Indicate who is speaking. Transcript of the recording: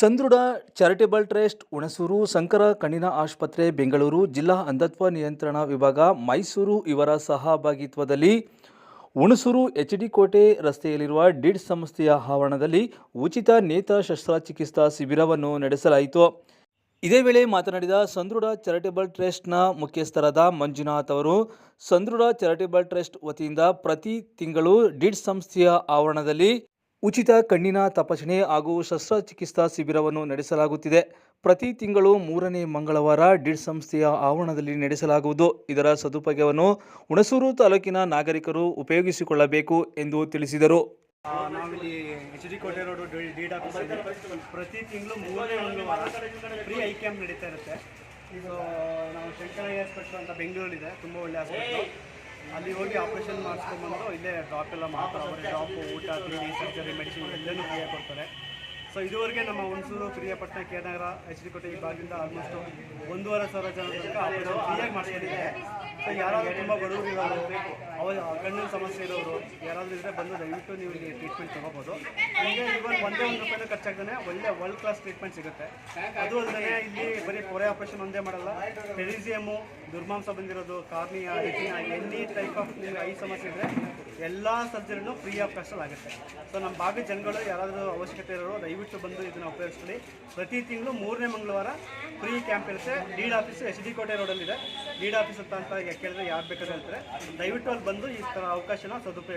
Speaker 1: ಸಂದೃಢ charitable trust Hunsur Sankara ಕಣ್ಣಿನ ಆಸ್ಪತ್ರೆ, ಬೆಂಗಳೂರು ಜಿಲ್ಲಾ ಅಂಧತ್ವ ನಿಯಂತ್ರಣ ವಿಭಾಗ ಮೈಸೂರು ಇವರ ಸಹಭಾಗಿತ್ವದಲ್ಲಿ ಹುಣಸೂರು ಎಚ್ ಡಿ ಕೋಟೆ ರಸ್ತೆಯಲ್ಲಿರುವ ಡಿಡ್ ಸಂಸ್ಥೆಯ ಆವರಣದಲ್ಲಿ ಉಚಿತ ನೇತ್ರ ಶಸ್ತ್ರಚಿಕಿತ್ಸಾ ಶಿಬಿರವನ್ನು ನಡೆಸಲಾಯಿತು. ಇದೇ ವೇಳೆ ಮಾತನಾಡಿದ ಸಂದೃಢ ಚಾರಿಟೇಬಲ್ ಟ್ರಸ್ಟ್ನ ಮುಖ್ಯಸ್ಥರಾದ ಮಂಜುನಾಥ್ ಅವರು, ಸಂದೃಢ ಚಾರಿಟೇಬಲ್ ಟ್ರಸ್ಟ್ ವತಿಯಿಂದ ಪ್ರತಿ ತಿಂಗಳು ಡಿಡ್ ಸಂಸ್ಥೆಯ ಆವರಣದಲ್ಲಿ ಉಚಿತ ಕಣ್ಣಿನ ತಪಾಸಣೆ ಹಾಗೂ ಶಸ್ತ್ರಚಿಕಿತ್ಸಾ ಶಿಬಿರವನ್ನು ನಡೆಸಲಾಗುತ್ತಿದೆ. ಪ್ರತಿ ತಿಂಗಳು ಮೂರನೇ ಮಂಗಳವಾರ ಡಿಡ್ ಸಂಸ್ಥೆಯ ಆವರಣದಲ್ಲಿ ನಡೆಸಲಾಗುವುದು. ಇದರ ಸದುಪಯೋಗವನ್ನು ಹುಣಸೂರು ತಾಲೂಕಿನ ನಾಗರಿಕರು ಉಪಯೋಗಿಸಿಕೊಳ್ಳಬೇಕು ಎಂದು ತಿಳಿಸಿದರು.
Speaker 2: ನಾವಿಲ್ಲಿ ಎಚ್ ಡಿ ಕೋಟೆ ರೋಡು ಡಿ ಇದೆ ಪ್ರತಿ ತಿಂಗಳು ಮೂರನೇ ಮಂಗಳವಾರ ಫ್ರೀ ಐ ಕ್ಯಾಂಪ್ ನಡೀತಾ ಇರುತ್ತೆ. ಇದು ನಾವು ಶಂಕರಯ್ಯ ಹಾಸ್ಪಿಟ್ಲ್ ಅಂತ ಬೆಂಗಳೂರಿದೆ ತುಂಬ ಒಳ್ಳೆ ಹಾಸ್ಪಿಟ್ಲು ಅಲ್ಲಿ ಹೋಗಿ ಆಪ್ರೇಷನ್ ಮಾಡಿಸ್ಕೊಂಡ್ಬಂದು ಇಲ್ಲೇ ಡ್ರಾಪ್ ಎಲ್ಲ ಮಾಡ್ತಾರೆ. ಅವರೇ ಡ್ರಾಪು ಊಟ ತಿಂಡಿ ಸರ್ಜರಿ ಮೆಡಿಸಿನ್ ಎಲ್ಲನೂ ಫ್ರೀಯಾಗಿ ಕೊಡ್ತಾರೆ. ಸೊ ಇದುವರೆಗೆ ನಮ್ಮ ಹುಣಸೂರು, ಪ್ರಿಯಪಟ್ಟಣ ಕೇನಗರ ಎಚ್ ಡಿ ಕೋಟೆ ಈ ಭಾಗದಿಂದ ಆಲ್ಮೋಸ್ಟ್ ಒಂದೂವರೆ ಸಾವಿರ ಜನ ತನಕ ಫ್ರೀಯಾಗಿ ಮಾಡಿಸ್ಕೊಂಡಿದ್ದಾರೆ. ಯಾರಾದರೂ ತುಂಬ ಬಡವರು ಇರೋರು ಕಣ್ಣಿನ ಸಮಸ್ಯೆ ಇರೋರು, ಯಾರಾದರೂ ಇದ್ದರೆ ಬಂದು ದಯವಿಟ್ಟು ನೀವು ಇಲ್ಲಿ ಟ್ರೀಟ್ಮೆಂಟ್ ತೊಗೋಬೋದು. ನಿಮಗೆ ಇವನ್ ಒಂದೇ ಒಂದು ರೂಪಾಯಿನೂ ಖರ್ಚಾಗ್ದೇ ಒಳ್ಳೆ ವರ್ಲ್ಡ್ ಕ್ಲಾಸ್ ಟ್ರೀಟ್ಮೆಂಟ್ ಸಿಗುತ್ತೆ. ಅದು ಅಲ್ಲದೆ ಇಲ್ಲಿ ಬರೀ ಪೊರೆ ಆಪರೇಷನ್ ಒಂದೇ ಮಾಡಲ್ಲ ಟೆರಿಸಿಯಮು ದುರ್ಮಾಂಸ ಬಂದಿರೋದು, cornea retina any type of ನಿಮಗೆ ಐ ಸಮಸ್ಯೆ ಇದ್ದರೆ ಎಲ್ಲ ಸರ್ಜರಿನೂ ಫ್ರೀ ಆಫ್ ಕಾಸ್ಟಲ್ಲಿ ಆಗುತ್ತೆ. ಸೊ ನಮ್ಮ ಭಾಗದ ಜನಗಳು ಯಾರಾದರೂ ಅವಶ್ಯಕತೆ ಇರೋರು, ದಯವಿಟ್ಟು ಬಂದು ಇದನ್ನು ಉಪಯೋಗಿಸ್ಕೊಳ್ಳಿ. ಪ್ರತಿ ತಿಂಗಳು ಮೂರನೇ ಮಂಗಳವಾರ ಫ್ರೀ ಕ್ಯಾಂಪ್ ಇರುತ್ತೆ. Deed office H D Kote ರೋಡಲ್ಲಿದೆ ಡೀಡ್ ಆಫೀಸ್ ಅಂತ ಅಂತ ಕೇಳಿದ್ರೆ ಯಾರು ಬೇಕಾದ್ರೆ ಹೇಳ್ತಾರೆ. ದಯವಿಟ್ಟು ಅಲ್ಲಿ ಬಂದು ಈ ತರ ಅವಕಾಶನ ಸದುಪಯೋಗ